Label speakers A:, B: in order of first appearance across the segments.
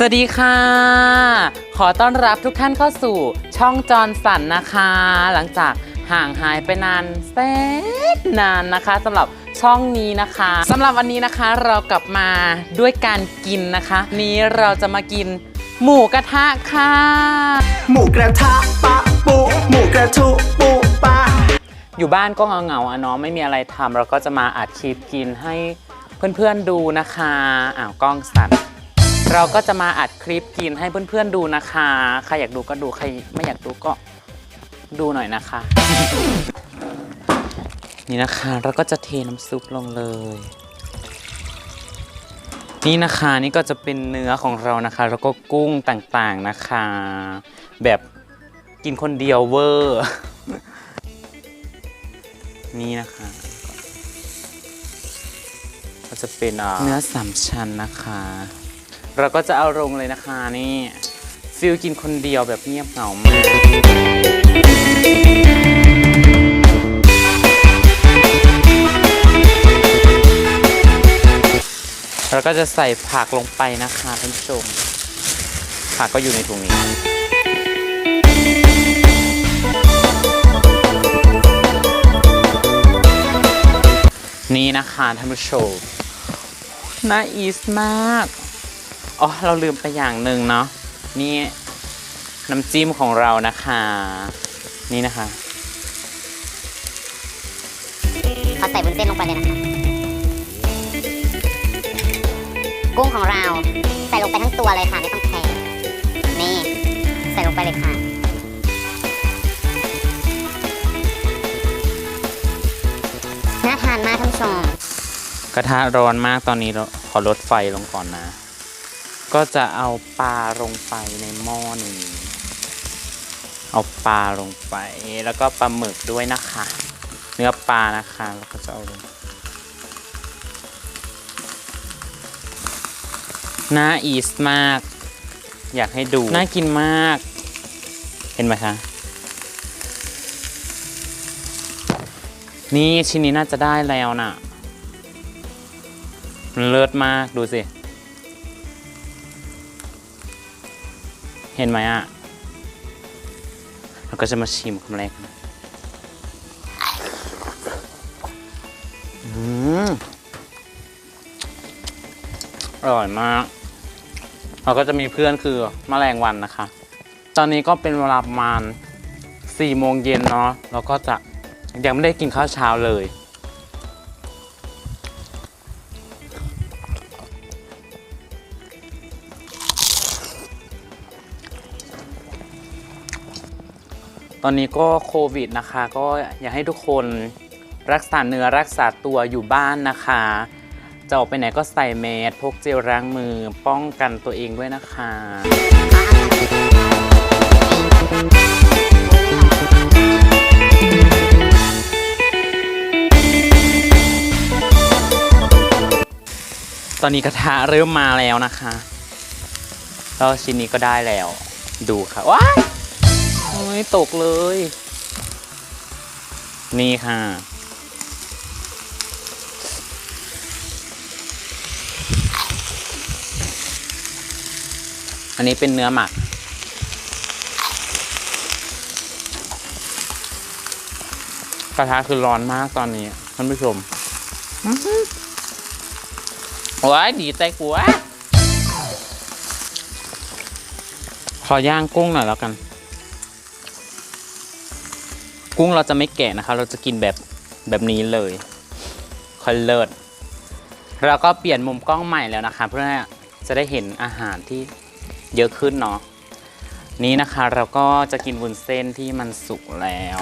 A: สวัสดีค่ะ ขอต้อนรับทุกท่านเข้าสู่ช่องจอนสันนะคะ หลังจากห่างหายไปนานแสนนานนะคะสำหรับช่องนี้นะคะสำหรับวันนี้นะคะเรากลับมาด้วยการกินนะคะ นี้เราจะมากินหมูกระทะค่ะ
B: หมูกระทะปะปุหมูกระทุปุปะ
A: อยู่บ้านก็เหงาๆอะเนาะไม่มีอะไรทำเราก็จะมาอัดคลิปกินให้เพื่อนๆดูนะคะอ้าวกล้องสั่น เราก็จะมาอัดคลิปกินให้เพื่อนๆดูนะคะ ใครอยากดูก็ดู ใครไม่อยากดูก็ดูหน่อยนะคะ นี่นะคะเราก็จะเทน้ำซุปลงเลย นี่นะคะนี่ก็จะเป็นเนื้อของเรานะคะ แล้วก็กุ้งต่างๆนะคะ แบบกินคนเดียวเวอร์ นี่นะคะ ก็จะเป็นเนื้อสามชั้นนะคะ เราก็จะเอาลงเลยนะคะนี่ฟิลกินคนเดียวแบบเงียบเหงามากเราก็จะใส่ผักลงไปนะคะท่านผู้ชม ผักก็อยู่ในถุงนี้ นี่นะคะท่านผู้ชมน่าอีสมาก อ๋อเราลืมไปอย่างหนึ่งเนาะนี่น้ำจิ้มของเรานะคะ นี่นะคะ
C: ขอใส่บุนเส้นลงไปเลยนะคะกุ้งของเราใส่ลงไปทั้งตัวเลยค่ะไม่ต้องแทงนี่ ใส่ลงไปเลยค่ะน่าทานมากท่านผู้ชม
A: กระทะร้อนมากตอนนี้เราขอลดไฟลงก่อนนะ ก็จะเอาปลาลงไปในหม้อนี้ เอาปลาลงไป แล้วก็ปลาหมึกด้วยนะคะ เนื้อปลานะคะแล้วก็จะเอาลงน่าอีสมาก อยากให้ดู น่ากินมาก เห็นไหมคะ นี่ชิ้นนี้น่าจะได้แล้วน่ะมันเลิศมากดูสิ เห็นไหมอะเราก็จะมาชิมคำแรกอืมอร่อยมาก เราก็จะมีเพื่อนคือมแมลงวันนะคะ ตอนนี้ก็เป็นเวลาประมาณ4โมงเย็นเนาะเราก็จะยังไม่ได้กินข้าวเช้าเลย ตอนนี้ก็โควิดนะคะ ก็อยากให้ทุกคนรักษาเนื้อรักษาตัวอยู่บ้านนะคะ จะออกไปไหนก็ใส่แมสพกเจลล้างมือป้องกันตัวเองด้วยนะคะตอนนี้กระทะเริ่มมาแล้วนะคะแล้วชิ้นนี้ก็ได้แล้ว ดูค่ะว้า อ้ยตกเลย นี่ค่ะ อันนี้เป็นเนื้อหมัก กระทะคือร้อนมากตอนนี้ท่านผู้ชมอื้อหือว้ายดีใจกูวะขอย่างกุ้งหน่อยแล้วกัน กุ้งเราจะไม่แกะนะคะ เราจะกินแบบแบบนี้เลยคอยเลิศเราก็เปลี่ยนมุมกล้องใหม่แล้วนะคะ เพื่อจะได้เห็นอาหารที่เยอะขึ้นเนาะนี้นะคะเราก็จะกินวุ้นเส้นที่มันสุกแล้ว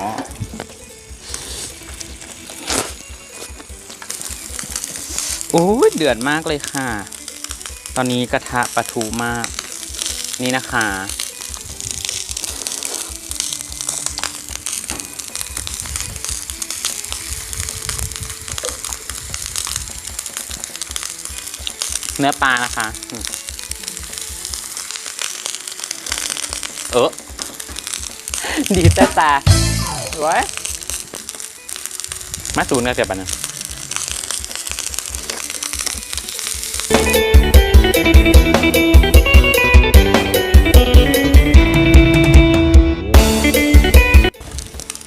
A: โอ้ยเดือดมากเลยค่ะ ตอนนี้กระทะปลาทูมาก นี่นะคะ เนื้อปลานะคะเออดีแต่ตาไว้มาสูนกันเสียบนะ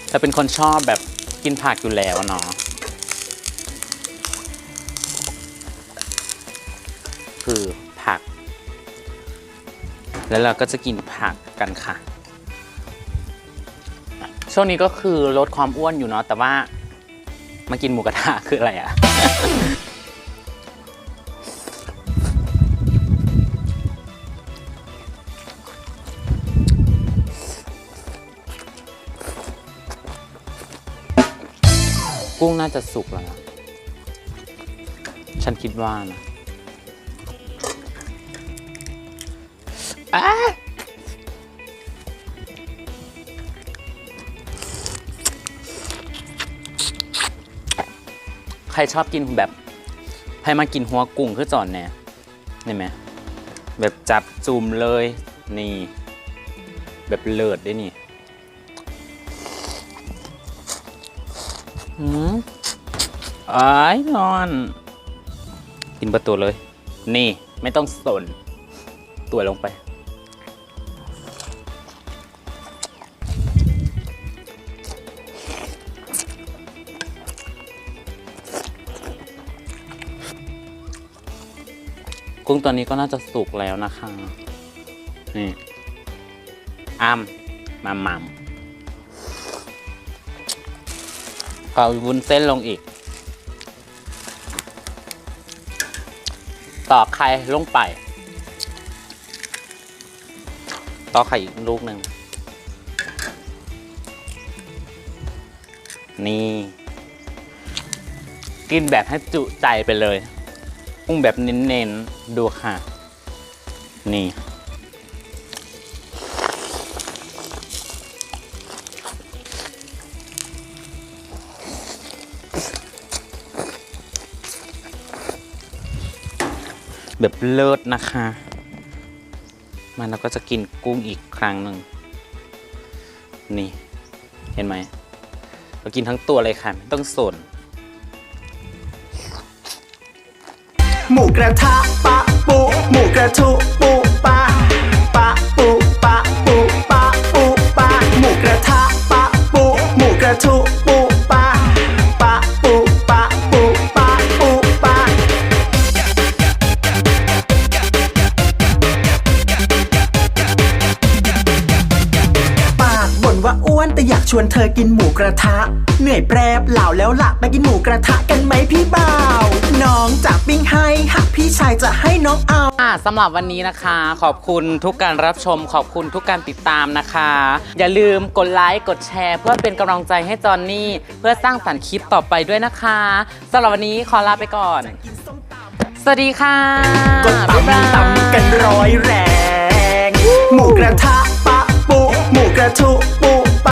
A: เราเป็นคนชอบแบบกินผักอยู่แล้วเนาะ คือผัก แล้วเราก็จะกินผักกันค่ะ ช่วงนี้ก็คือลดความอ้วนอยู่เนาะแต่ว่ามากินหมูกระทะคืออะไรอะกุ้งน่าจะสุกแล้วนะ ฉันคิดว่านะ อะใครชอบกินแบบให้มากินหัวกุ้งคือจอนแน่นี่ไหมแบบจับจุ่มเลยนี่ แบบเลิศด้วยนี่หืมอ้นอน กินประตูเลย นี่ไม่ต้องสนตัวลงไป กุ้งตัวนี้ก็น่าจะสุกแล้วนะคะ นี่อ้ำมามัมเอาวุ้นเส้นลงอีก ต่อไข่ลงไป ต่อไข่อีกลูกหนึ่ง นี่ กินแบบให้จุใจไปเลย กุ้งแบบเน้นๆ ดูค่ะ นี่ แบบเลิศนะคะ มันเราก็จะกินกุ้งอีกครั้งหนึ่ง นี่ เห็นไหม เรากินทั้งตัวเลยค่ะ ไม่ต้องสน
B: กระทะปะปุหมูกระทุปุปะ ว่าอ้วนแต่อยากชวนเธอกินหมูกระทะ เหนื่อยแปรบเหล่าแล้วล่ะไปกินหมูกระทะกันไหมพี่บ่าวน้องจะปิ้งให้หากพี่ชายจะให้น้องเอา
A: อะสำหรับวันนี้นะคะ ขอบคุณทุกการรับชม ขอบคุณทุกการติดตามนะคะ อย่าลืมกดไลค์กดแชร์ เพื่อเป็นกำลังใจให้จอนนี่ เพื่อสร้างสรรค์คลิปต่อไปด้วยนะคะสำหรับวันนี้ขอลาไปก่อน สวัสดีค่ะ
B: ก็
A: บ๊ายบาย
B: ตำตำกันร้อยแรง หมูกระทะปะปุหมู กระทุปุ